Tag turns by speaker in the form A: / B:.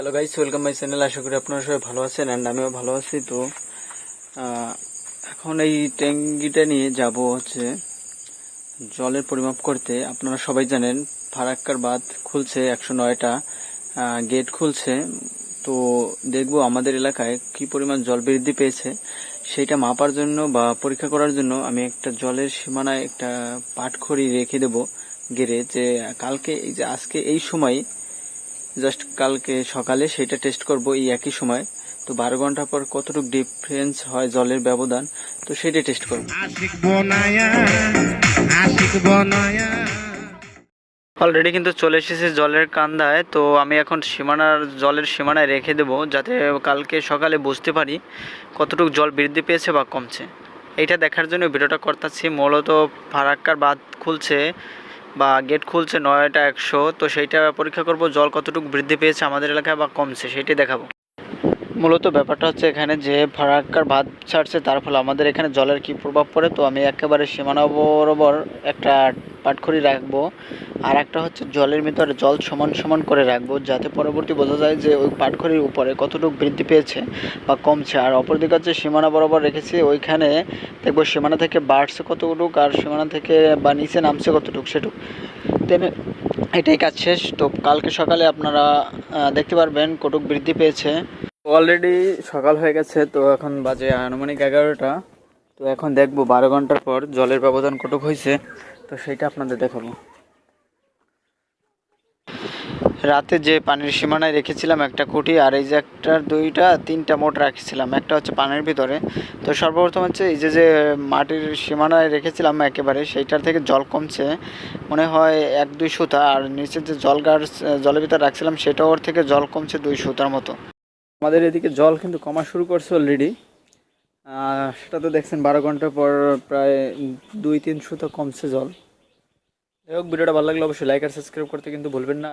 A: Hello guys welcome my channel আশা করি আপনারা সবাই ভালো আছেন অ্যান্ড আমিও ভালো আছি। তো এখন এই ট্যাঙ্কিটা নিয়ে যাব হচ্ছে জলের পরিমাপ করতে। আপনারা সবাই জানেন ফারাক্কার বাঁধ খুলছে একশো নয়টা গেট খুলছে। তো, দেখব আমাদের এলাকায় কি পরিমাণ জল বৃদ্ধি পেয়েছে। সেইটা মাপার জন্য বা পরীক্ষা করার জন্য আমি একটা জলের সীমানায় একটা পাটখড়ি রেখে দেব গেড়ে যে কালকে, এই যে আজকে এই সময় জাস্ট কালকে সকালে সেটা টেস্ট করব এই একই সময়। তো বারো ঘণ্টা পর কতটুকু ডিফারেন্স হয় জলের ব্যবধান তো সেটা টেস্ট করব। অলরেডি কিন্তু চলে এসেছে জলের কান্দায় তো আমি এখন সীমানার জলের সীমানায় রেখে দেবো যাতে কালকে সকালে বুঝতে পারি কতটুকু জল বৃদ্ধি পেয়েছে বা কমছে। এইটা দেখার জন্য ভিডিওটা করতেছি। মূলত ফারাক্কার বাঁধ খুলছে বা গেট খুলছে নয়টা একশো, তো সেইটা পরীক্ষা করব, জল কতটুকু বৃদ্ধি পেয়েছে আমাদের এলাকায় বা কমছে, সেটি দেখাবো। মূলত ব্যাপারটা হচ্ছে এখানে যে ফারাক্কার ভাত ছাড়ছে, তার ফলে আমাদের এখানে জলের কি প্রভাব পড়ে, তো আমি একেবারে সীমানা বরাবর একটা পাটখড়ি রাখব। আর একটা হচ্ছে জলের ভিতরে জল সমান সমান করে রাখব, যাতে পরবর্তী বোঝা যায় যে ওই পাটখড়ির উপরে কতটুকু বৃদ্ধি পেয়েছে বা কমছে। আর অপরদিকে হচ্ছে সীমানা বরাবর রেখেছি, ওইখানে দেখব সীমানা থেকে বাড়ছে কতটুকু আর সীমানা থেকে বা নিচে নামছে কতটুকু সেটুকু। দেন এটাই কাজ শেষ। তো কালকে সকালে আপনারা দেখতে পারবেন কটুক বৃদ্ধি পেয়েছে। অলরেডি সকাল হয়ে গেছে, তো এখন বাজে আনুমানিক এগারোটা। তো এখন দেখব বারো ঘণ্টার পর জলের ব্যবধান কটুক হয়েছে, তো সেটা আপনাদের দেখাবো। রাতে যে পানির সীমানায় রেখেছিলাম একটা কুটি, আর এই যে একটা, দুইটা, তিনটা মোট রাখছিলাম, একটা হচ্ছে পানির ভিতরে। তো সর্বপ্রথম হচ্ছে এই যে যে মাটির সীমানায় রেখেছিলাম একেবারে, সেইটার থেকে জল কমছে। মনে হয় এক, দুই সুতা, আর নিচে যে জল গাছ, জলের ভিতরে রাখছিলাম সেটা ওর থেকে জল কমছে দুই সুতার মতো। আমাদের এদিকে জল কিন্তু কমা শুরু করছে অলরেডি সেটা তো দেখছেন বারো ঘণ্টা পর প্রায় দুই তিনশো তো কমছে জল। যাই হোক, ভিডিওটা ভালো লাগলে অবশ্যই লাইক আর সাবস্ক্রাইব করতে কিন্তু ভুলবেন না।